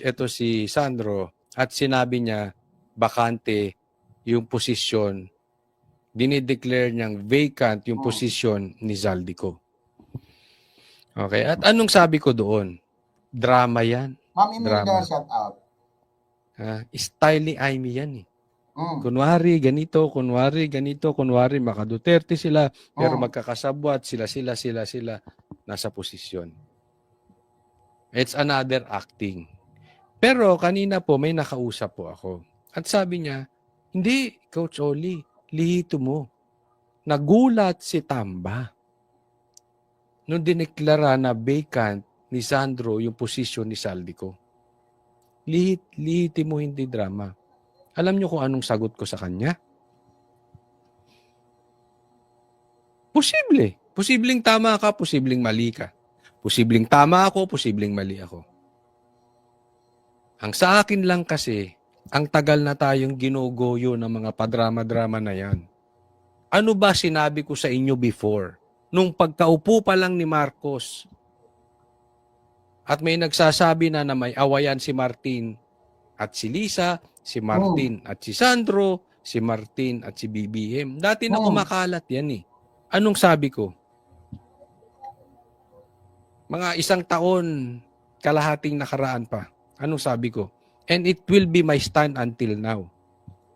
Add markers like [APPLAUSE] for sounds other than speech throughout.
ito si Sandro at sinabi niya bakante yung posisyon dinideclare niyang vacant yung Hmm. posisyon ni Zaldico. Okay, at anong sabi ko doon? Drama yan. Ma'am Imelda, shout out. Ha? Style ni Amy yan eh. Mm. Kunwari ganito, kunwari ganito, kunwari maka Duterte sila, pero Mm. magkakasabwat sila, sila, sila, sila nasa posisyon. It's another acting. Pero kanina po may nakausap po ako. At sabi niya, hindi, Coach Oli, lihito mo. Nagulat si Tamba. Nung dineklara na vacant ni Sandro yung posisyon ni Saldico. Lihit, lihiti mo hindi drama. Alam niyo kung anong sagot ko sa kanya? Posible. Posibleng tama ka, posibleng mali ka. Posibleng tama ako, posibleng mali ako. Ang sa akin lang kasi, ang tagal na tayong ginugoyo ng mga padrama-drama na yan. Ano ba sinabi ko sa inyo before? Nung pagkaupo pa lang ni Marcos, at may nagsasabi na na may awayan si Martin at si Lisa, si Martin at si Sandro, si Martin at si BBM. Dati na Oh. kumakalat yan eh. Anong sabi ko? Mga isang taon, kalahating nakaraan pa. Anong sabi ko? And it will be my stand until now.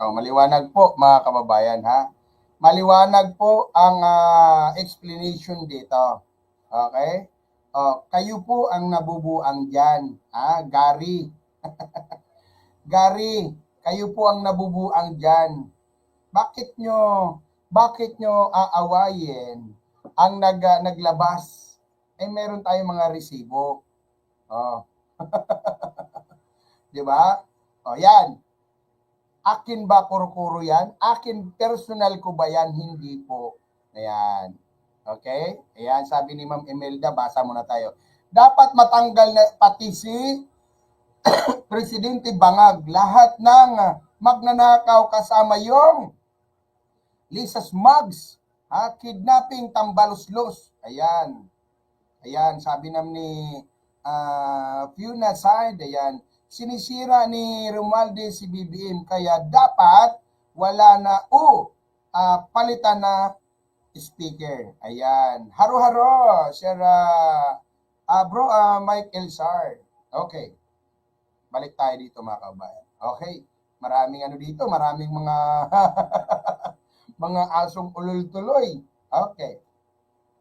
Oh, maliwanag po mga kababayan ha. Maliwanag po ang ah, explanation dito. Okay? Oh, kayo po ang nabubuang diyan, ha? Gary. [LAUGHS] Gary, kayo po ang nabubuang diyan. Bakit nyo bakit nyo aawayin ang nag, ah, naglabas? Eh meron tayong mga resibo. Oh. [LAUGHS] 'Di ba? Oh, yan. Akin ba kuro-kuro yan? Akin personal ko ba yan? Hindi po. Ayan. Okay? Ayan, sabi ni Ma'am Imelda, basa muna tayo. Dapat matanggal na pati si [COUGHS] Presidente Bangag. Lahat ng magnanakaw kasama yung Lisa Smugs. Ha? Kidnapping, tambaluslos. Ayan. Ayan, sabi naman ni ah, Fiona Side, ayan, sinisira ni Romualdez si BBM kaya dapat wala na o ah, palitan na speaker. Ayan. Haro-haro, Sir ah, ah, Bro ah, Mike Elsar. Okay. Balik tayo dito mga kabayan. Okay. Maraming ano dito, maraming mga [LAUGHS] mga asong ulul tuloy. Okay.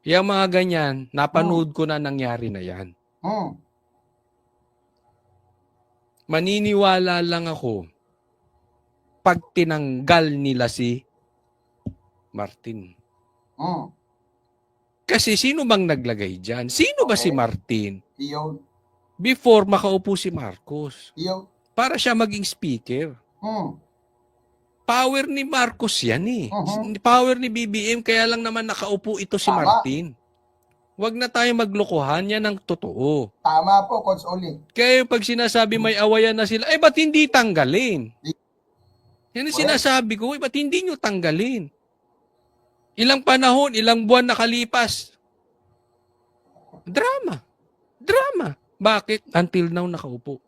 Yung mga ganyan, napanood ko na nangyari na yan. Hmm. Maniniwala lang ako pag tinanggal nila si Martin. Hmm. Kasi sino bang naglagay dyan? Sino ba si. Martin? Iyon. Before makaupo si Marcos. Iyon. Para siya maging speaker. Hmm. Power ni Marcos yan eh. Mhm. Power ni BBM, kaya lang naman nakaupo ito si Tama. Martin. Huwag na tayo maglokohan, yan ang totoo. Tama po, Coach Oli. Kaya pag sinasabi may awayan na sila, eh ba't hindi tanggalin? Yan ang sinasabi ko, eh ba't hindi nyo tanggalin? Ilang panahon, ilang buwan nakalipas. Drama. Drama. Bakit? Until now nakaupo.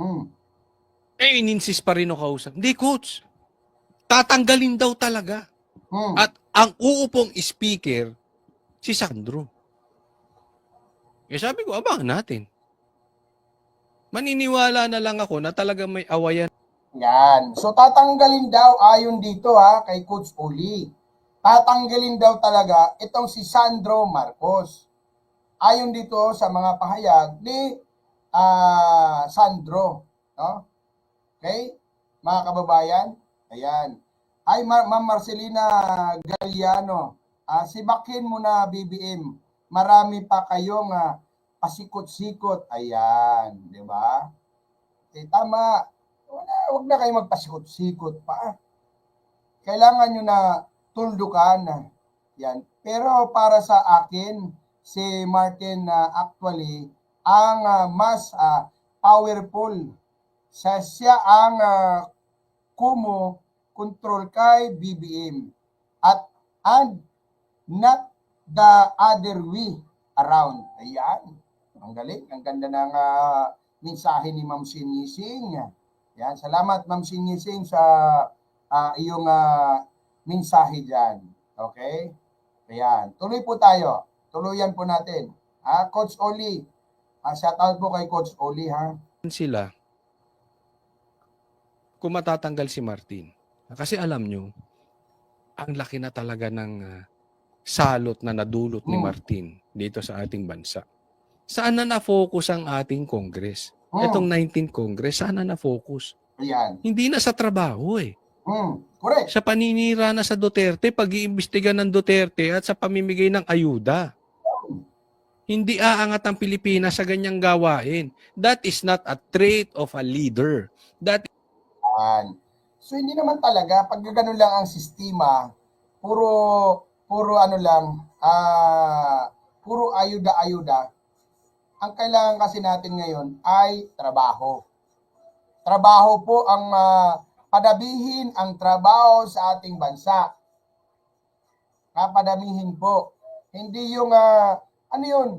Hmm. Eh, ininsist pa rin ako kausap. Hindi, coach. Tatanggalin daw talaga. Hmm. At ang uupong speaker, si Sandro. Eh sabi ko, abangan natin. Maniniwala na lang ako na talaga may awayan. Yan. So tatanggalin daw ayon dito ha kay Coach Oli. Tatanggalin daw talaga itong si Sandro Marcos. Ayon dito sa mga pahayag ni ah, Sandro, no? Okay? Mga kababayan, ayan. Ay Ma- Ma'am Marcelina Galliano, ah, sibakin mo na BBM. Marami pa kayong ah, pasikot-sikot. Ayan, 'di ba? Eh, tama. Wala, wag na kayo magpasikot-sikot pa. Kailangan nyo na tuldukan. Yan. Pero para sa akin, si Martin na actually ang ah, mas ah, powerful. Sa siya ang ah, kumo control kay BBM. At and not the other way around. Ayan. Ang galing. Ang ganda ng ah, mensahe ni Ma'am Sinising. Yan, salamat Ma'am Sinising sa ah, iyong ah, mensahe diyan. Okay? Ayan, tuloy po tayo. Tuluyan po natin. Ah, Coach Oli. Ah, shout out po kay Coach Oli ha. sila kung matatanggal si Martin. Kasi alam nyo, ang laki na talaga ng ah, salot na nadulot ni Hmm. Martin dito sa ating bansa. Saan na na-focus ang ating Congress? Hmm. Itong 19th Congress, saan na na-focus? Ayan. Hindi na sa trabaho eh. Hmm. Correct. Sa paninira na sa Duterte, pag-iimbestiga ng Duterte at sa pamimigay ng ayuda. Hindi aangat ang Pilipinas sa ganyang gawain. That is not a trait of a leader. That Yan. So hindi naman talaga pag ganun lang ang sistema, puro puro ano lang, ah puro ayuda-ayuda. Ang kailangan kasi natin ngayon ay trabaho. Trabaho po ang ah, padabihin ang trabaho sa ating bansa. Kapadamihin po. Hindi yung ah, ano yun?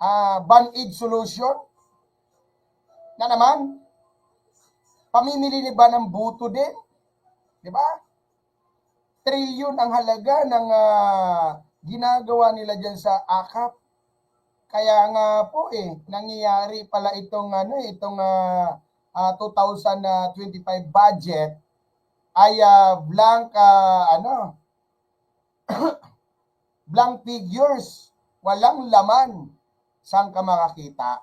Ah, band-aid solution? Na naman, Pamimili ni ba ng buto din? Di ba? Trilyon ang halaga ng ah, ginagawa nila dyan sa AKAP. Kaya nga po eh, nangyayari pala itong ano eh, itong ah, ah, 2025 budget ay ah, blank ah, ano [COUGHS] blank figures, walang laman. Saan ka makakita?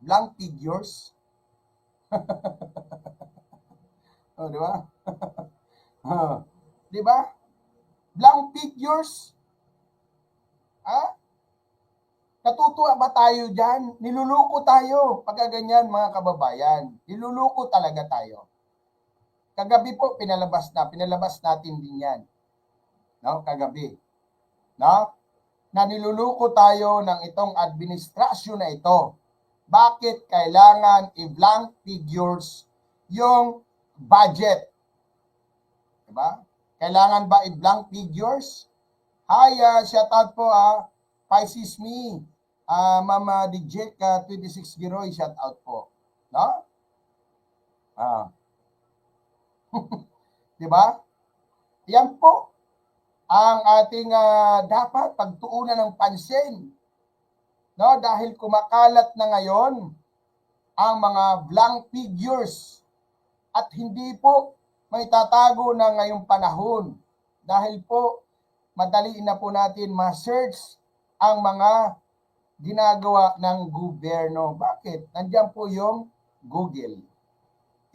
Blank figures? [LAUGHS] oh, di ba? Ah, [LAUGHS] di ba? Blank figures. Ha? Natutuwa ba tayo dyan? Niluluko tayo pagka ganyan mga kababayan. Niluluko talaga tayo. Kagabi po pinalabas na, pinalabas natin din yan. No, kagabi. No? Na niluluko tayo ng itong administrasyon na ito bakit kailangan i-blank figures yung budget. Diba? Kailangan ba i-blank figures? Hi, uh, shout out po ah. Pisces me. Ah, Mama DJ ka 26 Giroy, shout out po. No? Ah. [LAUGHS] 'Di ba? Yan po ang ating ah, dapat pagtuunan ng pansin No, dahil kumakalat na ngayon ang mga blank figures at hindi po may tatago na ngayong panahon dahil po madali na po natin ma-search ang mga ginagawa ng gobyerno. Bakit? Nandiyan po yung Google.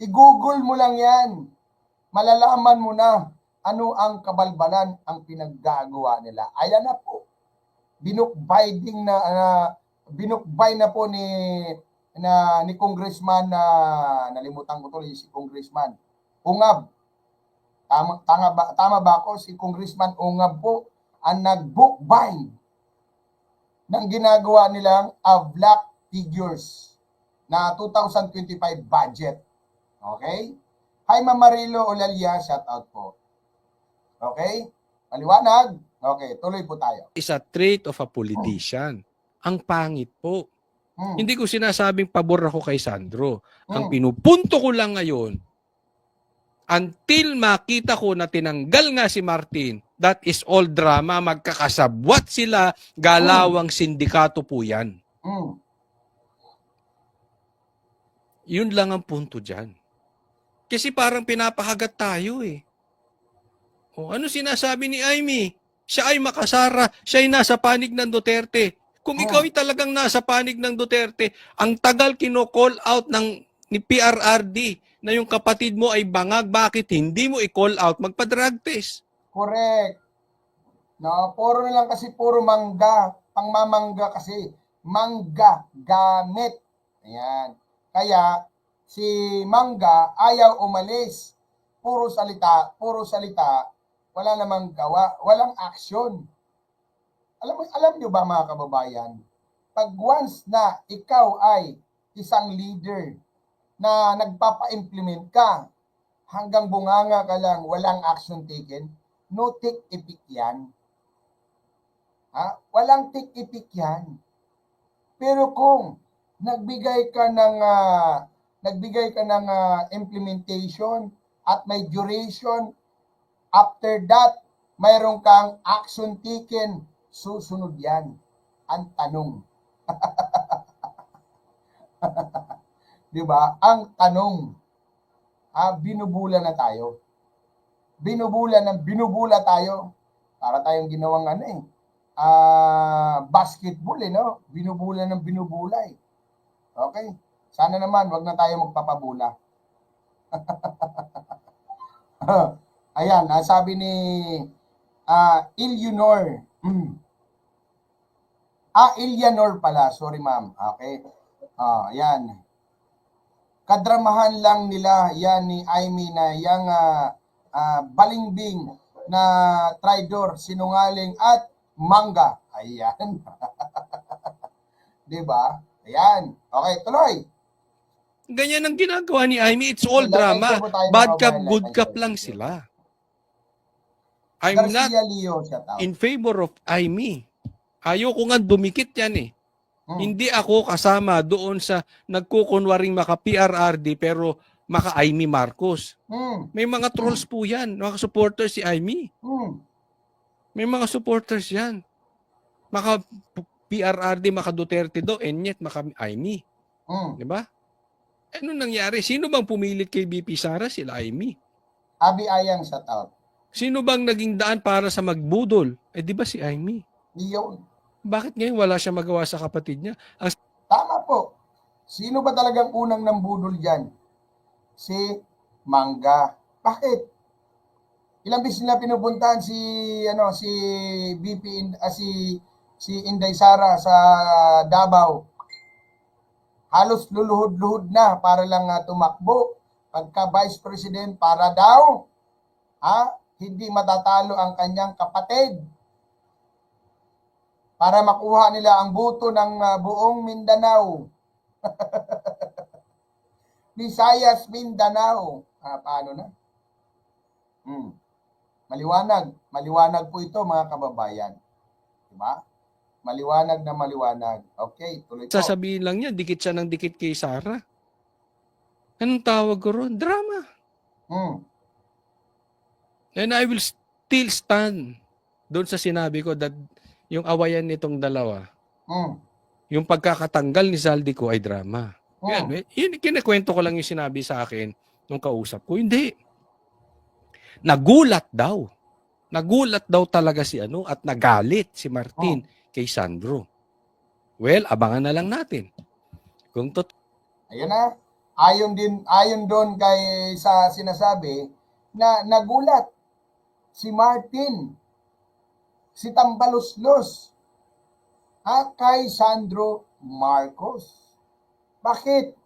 I-google mo lang yan. Malalaman mo na ano ang kabalbalan ang pinaggagawa nila. Ayan na po binukbay ding na uh, binukbay na po ni na ni congressman na nalimutan ko tuloy si congressman Ungab tama tama ba tama ba ako si congressman Ungab po ang nagbukbay ng ginagawa nilang a black figures na 2025 budget okay Hi Ma'am Marilo Olalia shout out po okay paliwanag Okay, tuloy po tayo. is a trait of a politician. Ang pangit po. Hmm. Hindi ko sinasabing pabor ako kay Sandro. Ang Hmm. pinupunto ko lang ngayon, until makita ko na tinanggal nga si Martin, that is all drama, magkakasabwat sila, galawang sindikato po yan. Hmm. Yun lang ang punto dyan. Kasi parang pinapahagat tayo eh. O ano sinasabi ni Amy? Siya ay makasara, siya ay nasa panig ng Duterte. Kung Oh. ikaw ay talagang nasa panig ng Duterte, ang tagal kino-call out ng ni PRRD na yung kapatid mo ay bangag, bakit hindi mo i-call out magpa-drug test? Correct. No, puro na lang kasi puro mangga, pangmamangga kasi. Mangga, gamit. Ayan. Kaya si Mangga ayaw umalis. Puro salita, puro salita, wala namang gawa, walang action. Alam mo, alam niyo ba mga kababayan, pag once na ikaw ay isang leader na nagpapa-implement ka, hanggang bunganga ka lang, walang action taken, no take ipik yan. Ha? Walang take ipik yan. Pero kung nagbigay ka ng ah, nagbigay ka ng ah, implementation at may duration. After that, mayroon kang action taken. Susunod yan. Ang tanong. [LAUGHS] Di ba? Ang tanong. Ah, binubula na tayo. Binubula ng binubula tayo. Para tayong ginawang ano eh. Ah, basketball eh, no? Binubula ng binubula eh. Okay? Sana naman, wag na tayo magpapabula. [LAUGHS] Ayan, ah, sabi ni ah Ilyonor. Mm. Ah, Ilyanor pala. Sorry, ma'am. Okay. Ah, ayan. Kadramahan lang nila yan ni Aimee na yang ah, ah, balingbing na traidor, sinungaling at mangga. Ayan. [LAUGHS] 'Di ba? Ayan. Okay, tuloy. Ganyan ang ginagawa ni Amy. It's all and drama. Bad kabayan. good share. lang sila. I'm not Garcia Leo, shout out. in favor of Amy. Ayoko nga dumikit yan eh. Hmm. Hindi ako kasama doon sa nagkukunwaring maka PRRD pero maka Amy Marcos. Hmm. May mga trolls po yan. Mga supporters si Amy. Hmm. May mga supporters yan. Maka PRRD, maka Duterte do, and yet maka Amy. Hmm. Di ba? Ano nangyari? Sino bang pumilit kay BP Sara? Sila Amy. Abi Ayang, shout out. Sino bang naging daan para sa magbudol? Eh di ba si Amy? Yun. Bakit ngayon wala siya magawa sa kapatid niya? Ang Tama po. Sino ba talagang unang nambudol dyan? Si Mangga. Bakit? Ilang beses nila pinupuntahan si ano si BP In- ah, si si Inday Sara sa Davao. Halos luluhod-luhod na para lang ah, tumakbo pagka vice president para daw ha hindi matatalo ang kanyang kapatid para makuha nila ang buto ng ah, buong Mindanao. [LAUGHS] Visayas, Mindanao. Ah, paano na? Hmm. Maliwanag. Maliwanag po ito mga kababayan. Diba? Maliwanag na maliwanag. Okay, tuloy po. sasabihin lang niya, dikit siya ng dikit kay Sara. Anong tawag ko ron? Drama. Hmm. And I will still stand doon sa sinabi ko that yung awayan nitong dalawa, Hmm. yung pagkakatanggal ni Zaldico ay drama. Hmm. Yan, eh, yun, kinikwento ko lang yung sinabi sa akin nung kausap ko. Hindi. Nagulat daw. Nagulat daw talaga si ano at nagalit si Martin kay Sandro. Well, abangan na lang natin. Kung tot Ayun na. Ayon din ayon doon kay sa sinasabi na nagulat si Martin si Tambaluslos ha kay Sandro Marcos. Bakit?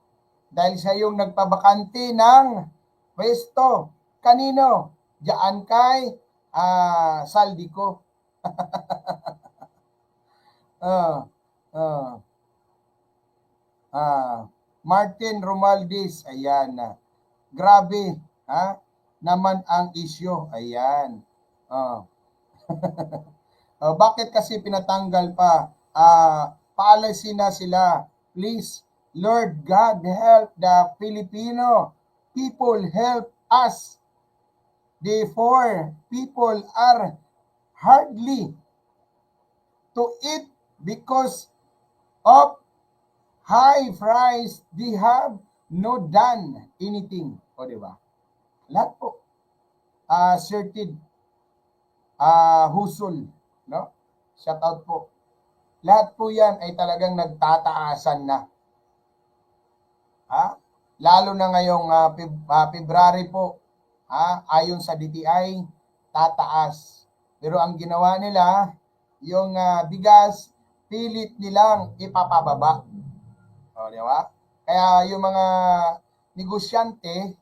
Dahil siya yung nagpabakante ng pwesto. Kanino? Diyan kay ah Saldico. [LAUGHS] Ah, ah. Ah, Martin Romualdez, ayan na. Grabe, ha? Naman ang isyo, ayan. Ah. [LAUGHS] Ah, bakit kasi pinatanggal pa? Ah, paalisin na sila. Please, Lord God, help the Filipino people, help us. Therefore, people are hardly to eat because of high price, they have no done anything. O, di ba? Lahat po. Ah, certain ah husol, no? Shout out po. Lahat po 'yan ay talagang nagtataasan na. Ha? Lalo na ngayong ah, Feb- ah, February po, ha? Ayon sa DTI, tataas. Pero ang ginawa nila, yung ah, bigas, pilit nilang ipapababa. O, di ba? Kaya yung mga negosyante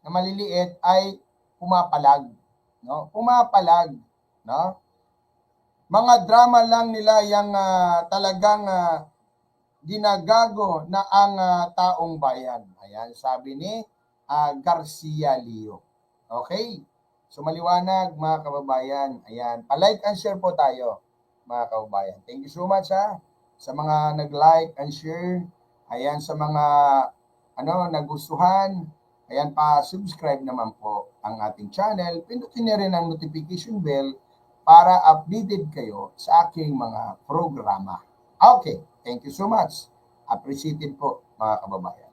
na maliliit ay pumapalag, no? Pumapalag, no? Mga drama lang nila yung ah, talagang ah, ginagago na ang ah, taong bayan. Ayan, sabi ni ah, Garcia Leo. Okay? So maliwanag mga kababayan. Ayan, pa-like and share po tayo mga kababayan. Thank you so much ha sa mga nag-like and share Ayan sa mga ano nagustuhan, ayan pa subscribe naman po ang ating channel. Pindutin niyo rin ang notification bell para updated kayo sa aking mga programa. Okay, thank you so much. Appreciated po mga kababayan.